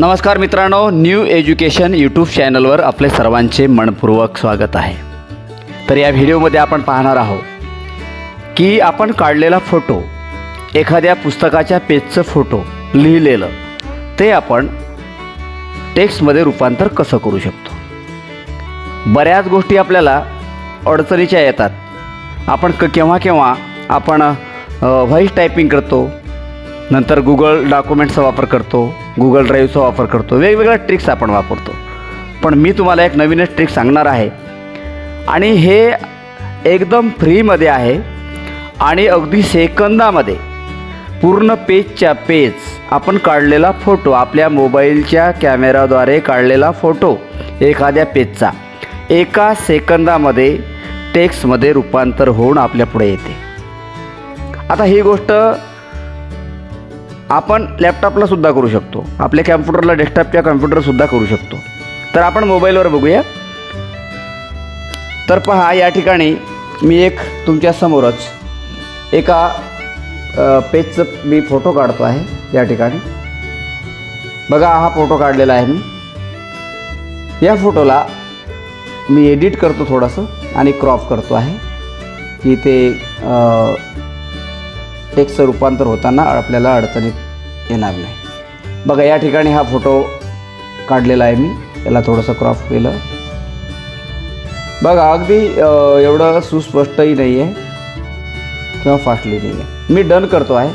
नमस्कार मित्रांनो new education YouTube चॅनलवर आपले सर्वांचे मनपूर्वक स्वागत आहे. तर या व्हिडिओमध्ये आपण पाहणार आहोत की आपण काढलेला फोटो एखाद्या पुस्तकाच्या पेजचं फोटो लिहिलेलं ते आपण टेक्स्टमध्ये रूपांतर कसं करू शकतो? बऱ्याच गोष्टी आपल्याला अडचणीच्या येतात. आपण क केव्हा केव्हा आपण व्हॉईस टायपिंग करतो नंतर गुगल डॉक्युमेंटचा वापर करतो गुगल ड्राईव्हचा वापर करतो. वेगवेगळ्या ट्रिक्स आपण वापरतो. पण मी तुम्हाला एक नवीनच ट्रिक सांगणार आहे. आणि हे एकदम फ्रीमध्ये आहे. आणि अगदी सेकंदामध्ये. पूर्ण पेजच्या पेज आपण काढलेला फोटो आपल्या मोबाईलच्या कॅमेराद्वारे काढलेला फोटो एखाद्या पेजचा एका सेकंदामध्ये टेक्स्टमध्ये रूपांतर होऊन आपल्यापुढे येते. आता ही गोष्ट आपण लॅपटॉपला सुद्धा करू शकतो. आपल्या कॅम्प्युटरला डेस्कटॉपच्या कम्प्युटरसुद्धा करू शकतो. तर आपण मोबाईलवर बघूया. तर पहा या ठिकाणी मी एक तुमच्या समोरच एका पेजचं मी फोटो काढतो आहे या ठिकाणी. बघा हा फोटो काढलेला आहे मी. या फोटोला मी एडिट करतो थोडंसं आणि क्रॉप करतो आहे. की ते अ, टेक्स्टचं रूपांतर होताना आपल्याला अडचणीत येणार नाही. बघा या ठिकाणी हा फोटो काढलेला आहे मी. याला थोडंसं क्रॉप केलं. बघा अगदी एवढं सुस्पष्टही नाही आहे किंवा फास्टली नाही आहे मी डन करतो आहे.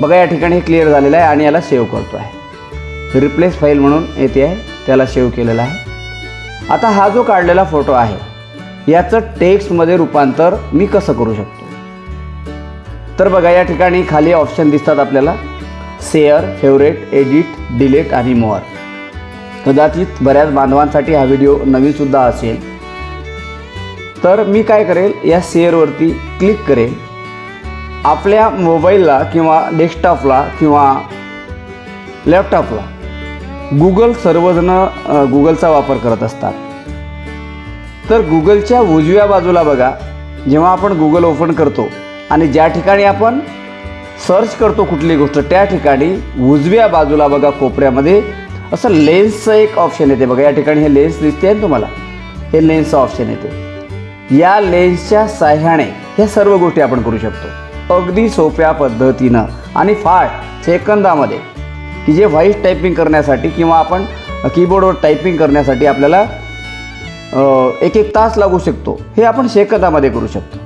बघा या ठिकाणी क्लिअर झालेलं आहे आणि याला सेव्ह करतो आहे. रिप्लेस फाईल म्हणून येते आहे. त्याला सेव्ह केलेला आहे. आता हा जो काढलेला फोटो आहे याचं टेक्स्टमध्ये रूपांतर मी कसं करू शकतो? तर बघा या ठिकाणी खाली ऑप्शन दिसतात आपल्याला. शेअर फेवरेट एडिट डिलीट आणि मोअर कदाचित बऱ्याच बांधवांसाठी हा व्हिडिओ नवीनसुद्धा असेल. तर मी काय करेल या शेअरवरती क्लिक करेल. आपल्या मोबाईलला किंवा डेस्कटॉपला किंवा लॅपटॉपला गुगल सर्वजणं गुगलचा वापर करत असतात. तर गुगलच्या उजव्या बाजूला बघा जेव्हा आपण गुगल ओपन करतो आणि ज्या ठिकाणी आपण सर्च करतो कुठली गोष्ट त्या ठिकाणी उजव्या बाजूला बघा कोपऱ्यामध्ये असं लेन्सचं एक ऑप्शन येते बघा. या ठिकाणी हे लेन्स दिसते ना तुम्हाला? हे लेन्सचं ऑप्शन येते. या लेन्सच्या साह्याने ह्या सर्व गोष्टी आपण करू शकतो. अगदी सोप्या पद्धतीनं. आणि फास्ट सेकंदामध्ये की जे व्हॉईस टायपिंग करण्यासाठी किंवा आपण कीबोर्डवर टायपिंग करण्यासाठी आपल्याला एक एक तास लागू शकतो. हे आपण सेकंदामध्ये करू शकतो.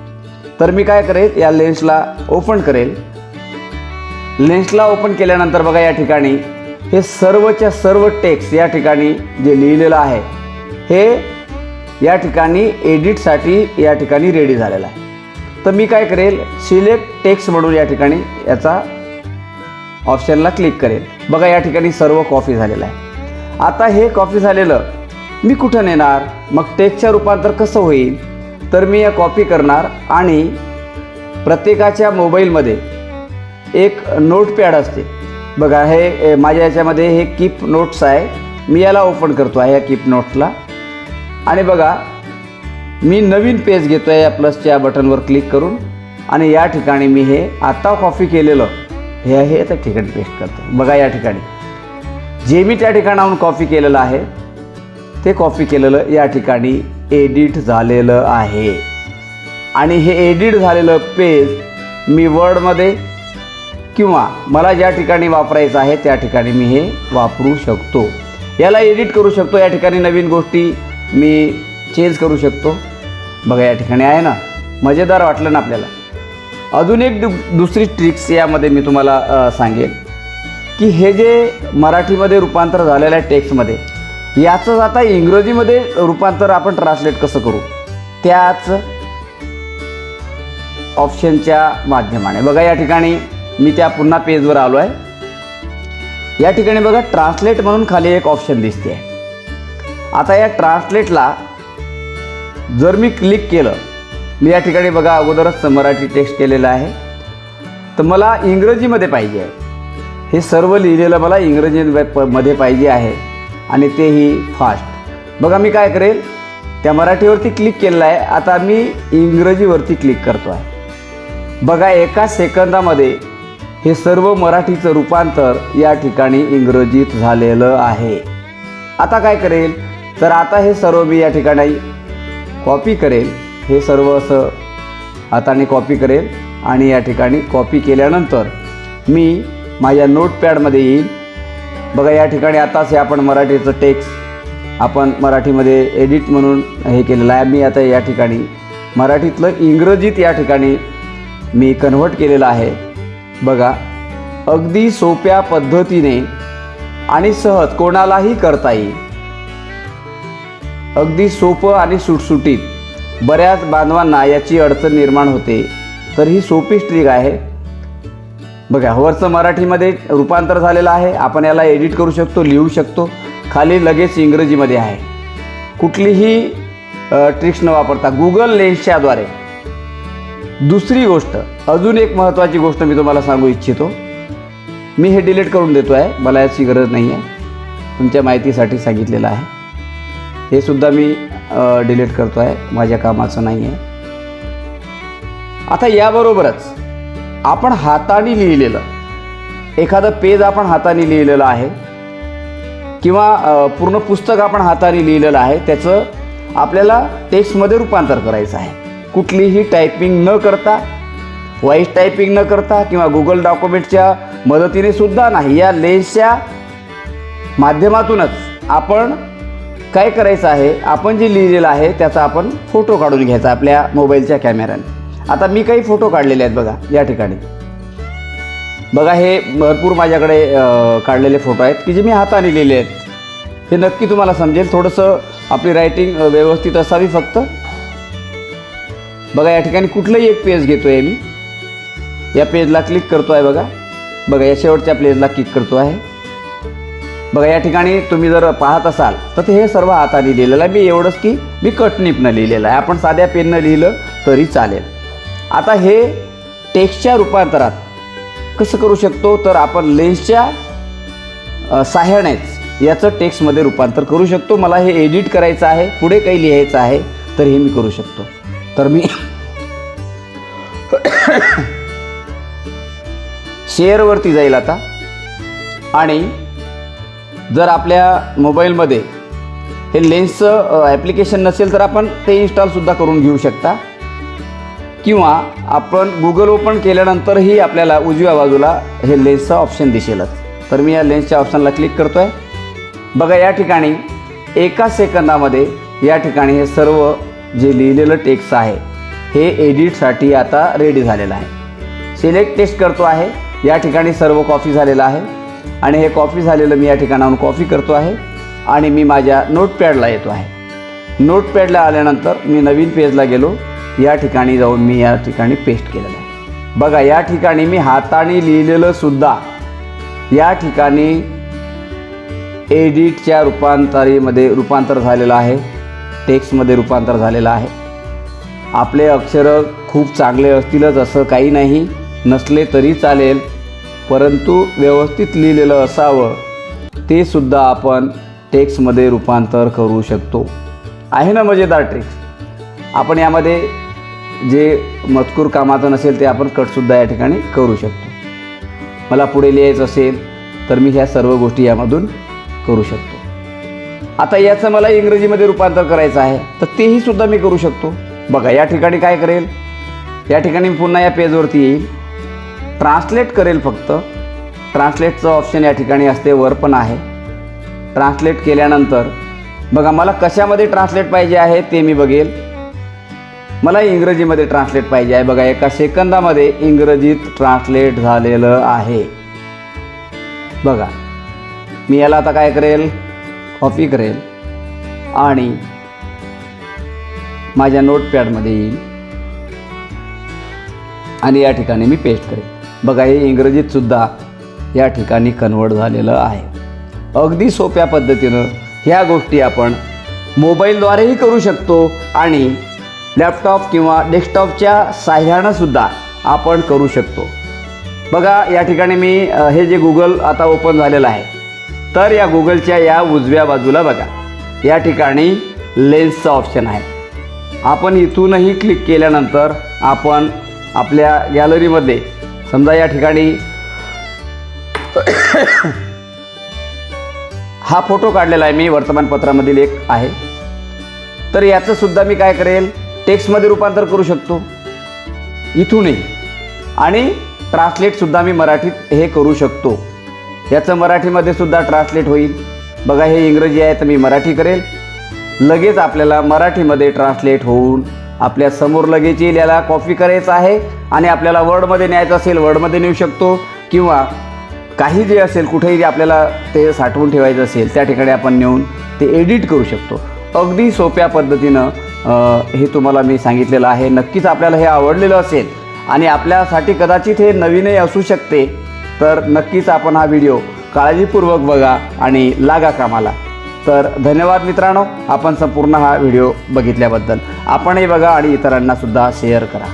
तर मी काय करेल या लेन्सला ओपन करेल. लेन्सला ओपन केल्यानंतर बघा या ठिकाणी हे सर्वच्या सर्व टेक्स्ट या ठिकाणी जे लिहिलेलं आहे हे या ठिकाणी एडिटसाठी या ठिकाणी रेडी झालेलं आहे. तर मी काय करेल सिलेक्ट टेक्स्ट म्हणून या ठिकाणी याचा ऑप्शनला क्लिक करेल. बघा या ठिकाणी सर्व कॉपी झालेलं आहे. आता हे कॉपी झालेलं मी कुठं नेणार? मग टेक्स्टच्या रूपांतर कसं होईल? तर मी या कॉपी करणार आणि प्रत्येकाच्या मोबाईलमध्ये एक नोटपॅड असते. बघा हे माझ्या याच्यामध्ये हे कीप नोट्स आहे. मी याला ओपन करतो आहे या कीप नोट्सला आणि बघा मी नवीन पेज घेतो आहे या प्लसच्या बटनवर क्लिक करून. आणि या ठिकाणी मी हे आत्ता कॉपी केलेलं हे आहे त्या ठिकाणी पेस्ट करतो. बघा या ठिकाणी. जे मी त्या ठिकाणाहून कॉपी केलेलं आहे ते कॉपी केलेलं या ठिकाणी एडिट झालेलं आहे. आणि हे एडिट झालेलं पेज मी वर्डमध्ये किंवा मला ज्या ठिकाणी वापरायचं आहे त्या ठिकाणी मी हे वापरू शकतो. याला एडिट करू शकतो. या ठिकाणी नवीन गोष्टी मी चेंज करू शकतो. बघा या ठिकाणी आहे ना? मजेदार वाटलं ना आपल्याला? अजून एक दु दुसरी ट्रिक्स यामध्ये मी तुम्हाला सांगेन की हे जे मराठीमध्ये रूपांतर झालेलं आहे टेक्स्टमध्ये याचंच आता इंग्रजीमध्ये रूपांतर आपण ट्रान्सलेट कसं करू? त्याच ऑप्शनच्या माध्यमाने. बघा या ठिकाणी मी त्या पुन्हा पेजवर आलो आहे. या ठिकाणी बघा ट्रान्सलेट म्हणून खाली एक ऑप्शन दिसते. आहे आता या ट्रान्सलेटला जर मी क्लिक केलं मी या ठिकाणी बघा अगोदरच मराठी टेक्स्ट केलेलं आहे. तर मला इंग्रजीमध्ये पाहिजे आहे. हे सर्व लिहिलेलं मला इंग्रजीमध्ये पाहिजे आहे. आणि तेही फास्ट. बघा मी काय करेल त्या मराठीवरती क्लिक केलेलं आहे. आता मी इंग्रजीवरती क्लिक करतो आहे बघा एका सेकंदामध्ये हे सर्व मराठीचं रूपांतर या ठिकाणी इंग्रजीत झालेलं आहे. आता काय करेल? तर आता हे सर्व मी या ठिकाणी कॉपी करेल. हे सर्व असं हाताने कॉपी करेल आणि या ठिकाणी कॉपी केल्यानंतर मी माझ्या नोटपॅडमध्ये येईल. बघा या ठिकाणी आताच हे आपण मराठीचं टेक्स्ट आपण मराठीमध्ये एडिट म्हणून हे केलेलं आहे. मी आता या ठिकाणी मराठीतलं इंग्रजीत या ठिकाणी मी कन्व्हर्ट केलेलं आहे. बघा अगदी सोप्या पद्धतीने आणि सहज कोणालाही करता येईल. अगदी सोपं आणि सुटसुटीत बऱ्याच बांधवांना याची अडचण निर्माण होते. तर ही सोपी स्ट्रीक आहे. बघा वरचं मराठीमध्ये रूपांतर झालेलं आहे. आपण याला एडिट करू शकतो लिहू शकतो. खाली लगेच इंग्रजीमध्ये आहे. कुठलीही ट्रिक्स न वापरता गुगल लेन्सच्याद्वारे दुसरी गोष्ट अजून एक महत्त्वाची गोष्ट मी तुम्हाला सांगू इच्छितो. मी हे डिलीट करून देतो आहे मला याची गरज नाही आहे तुमच्या माहितीसाठी सांगितलेलं आहे. हे सुद्धा मी डिलीट करतो आहे माझ्या कामाचं नाही आहे आता याबरोबरच आपण हाताने लिहिलेलं. एखादं पेज आपण हाताने लिहिलेलं आहे. किंवा पूर्ण पुस्तक आपण हाताने लिहिलेलं आहे. त्याचं आपल्याला टेक्स्टमध्ये रूपांतर करायचं आहे. कुठलीही टायपिंग न करता व्हॉईस टायपिंग न करता किंवा गुगल डॉक्युमेंटच्या मदतीने सुद्धा नाही. या लेन्सच्या माध्यमातूनच आपण काय करायचं आहे? आपण जे लिहिलेलं आहे त्याचा आपण फोटो काढून घ्यायचा आपल्या मोबाईलच्या कॅमेऱ्याने. आता मी काही फोटो काढलेले आहेत बघा या ठिकाणी. बघा हे भरपूर माझ्याकडे काढलेले फोटो आहेत की जे मी हाताने लिहिले आहेत. हे नक्की तुम्हाला समजेल थोडंसं आपली रायटिंग व्यवस्थित असावी फक्त. बघा या ठिकाणी कुठलंही एक पेज घेतो आहे मी. या पेजला क्लिक करतो आहे बघा. बघा या शेवटच्या पेजला क्लिक करतो आहे बघा या ठिकाणी तुम्ही जर पाहत असाल तर ते हे सर्व हाताने लिहिलेलं आहे. मी एवढंच की मी कटनिपनं लिहिलेलं आहे. आपण साध्या पेननं लिहिलं तरी चालेल. आता हे टेक्स्टच्या रूपांतरात कसं करू शकतो? तर आपण लेन्सच्या अ, साह्यानेच याचं टेक्स्टमध्ये रूपांतर करू शकतो. मला हे एडिट करायचं आहे पुढे काही लिहायचं आहे तर हे मी करू शकतो. तर मी शेअरवरती जाईल आता. आणि जर आपल्या मोबाईलमध्ये हे लेन्सचं ॲप्लिकेशन नसेल तर आपण ते इन्स्टॉलसुद्धा करून घेऊ शकता. किंवा आपण गुगल ओपन केल्यानंतरही आपल्याला उजव्या बाजूला हे लेन्सचं ऑप्शन दिसेलच. तर मी या लेन्सच्या ऑप्शनला क्लिक करतो आहे बघा या ठिकाणी एका सेकंदामध्ये या ठिकाणी हे सर्व जे लिहिलेलं टेक्स्ट आहे हे एडिटसाठी आता रेडी झालेलं आहे. सिलेक्ट टेस्ट करतो आहे. या ठिकाणी सर्व कॉपी झालेलं आहे. आणि हे कॉपी झालेलं मी या ठिकाणाहून कॉपी करतो आहे. आणि मी माझ्या नोटपॅडला येतो आहे. नोटपॅडला आल्यानंतर मी नवीन पेजला गेलो. या ठिकाणी जाऊन मी या ठिकाणी पेस्ट केलेलं आहे. बघा या ठिकाणी मी हाताने लिहिलेलं सुद्धा या ठिकाणी एडिटच्या रूपांतरीमध्ये रूपांतर झालेलं आहे टेक्स्टमध्ये रूपांतर झालेलं आहे. आपले अक्षरं खूप चांगले असतीलच असं काही नाही नसले तरी चालेल परंतु व्यवस्थित लिहिलेलं असावं ते सुद्धा आपण टेक्स्टमध्ये रूपांतर करू शकतो. आहे ना मजेदार ट्रिक्स आपण यामध्ये जे मजकूर कामाचं नसेल ते आपण कटसुद्धा या ठिकाणी करू शकतो. मला पुढे लिहायचं असेल तर मी ह्या सर्व गोष्टी यामधून करू शकतो. आता याचं मला इंग्रजीमध्ये रूपांतर करायचं आहे तर तेही सुद्धा मी करू शकतो. बघा या ठिकाणी काय करेल? या ठिकाणी मी पुन्हा या पेजवरती येईल. ट्रान्सलेट करेल फक्त. ट्रान्सलेटचं ऑप्शन या ठिकाणी असते वर पण आहे. ट्रान्सलेट केल्यानंतर बघा मला कशामध्ये ट्रान्सलेट पाहिजे आहे ते मी बघेल. मला इंग्रजीमध्ये ट्रान्सलेट पाहिजे आहे. बघा एका सेकंदामध्ये इंग्रजीत ट्रान्सलेट झालेलं आहे. बघा मी याला आता काय करेल? कॉपी करेल. आणि माझ्या नोटपॅडमध्ये येईल. आणि या ठिकाणी मी पेस्ट करेल. बघा हे इंग्रजीतसुद्धा या ठिकाणी कन्वर्ट झालेलं आहे. अगदी सोप्या पद्धतीनं ह्या गोष्टी आपण मोबाईलद्वारेही करू शकतो आणि लॅपटॉप किंवा डेस्कटॉपच्या साह्यानंसुद्धा आपण करू शकतो. बघा या ठिकाणी मी हे जे गुगल आता ओपन झालेलं आहे तर या गुगलच्या या उजव्या बाजूला बघा या ठिकाणी लेन्सचं ऑप्शन आहे. आपण इथूनही क्लिक केल्यानंतर आपण आपल्या गॅलरीमध्ये समजा या ठिकाणी हा फोटो काढलेला आहे मी वर्तमानपत्रामधील एक आहे. तर याचं सुद्धा मी काय करेल टेक्स्टमध्ये रूपांतर करू शकतो. इथूनही. आणि ट्रान्सलेटसुद्धा मी मराठीत हे करू शकतो. याचं मराठीमध्ये सुद्धा ट्रान्सलेट होईल. बघा हे इंग्रजी आहे तर मी मराठी करेल. लगेच आपल्याला मराठीमध्ये ट्रान्सलेट होऊन आपल्यासमोर लगेच येईल. याला कॉपी करायचं आहे आणि आपल्याला वर्डमध्ये न्यायचं असेल वर्डमध्ये नेऊ शकतो. किंवा काही जे असेल कुठेही जे आपल्याला ते साठवून ठेवायचं असेल त्या ठिकाणी आपण नेऊन ते एडिट करू शकतो. अगदी सोप्या पद्धतीनं हे तुम्हाला मी सांगितलेलं आहे. नक्कीच आपल्याला हे आवडलेलं असेल आणि आपल्यासाठी कदाचित हे नवीनही असू शकते तर नक्कीच आपण हा व्हिडिओ काळजीपूर्वक बघा आणि लागा कामाला. तर धन्यवाद मित्रांनो आपण संपूर्ण हा व्हिडिओ बघितल्याबद्दल. आपणही बघा आणि इतरांनासुद्धा शेअर करा.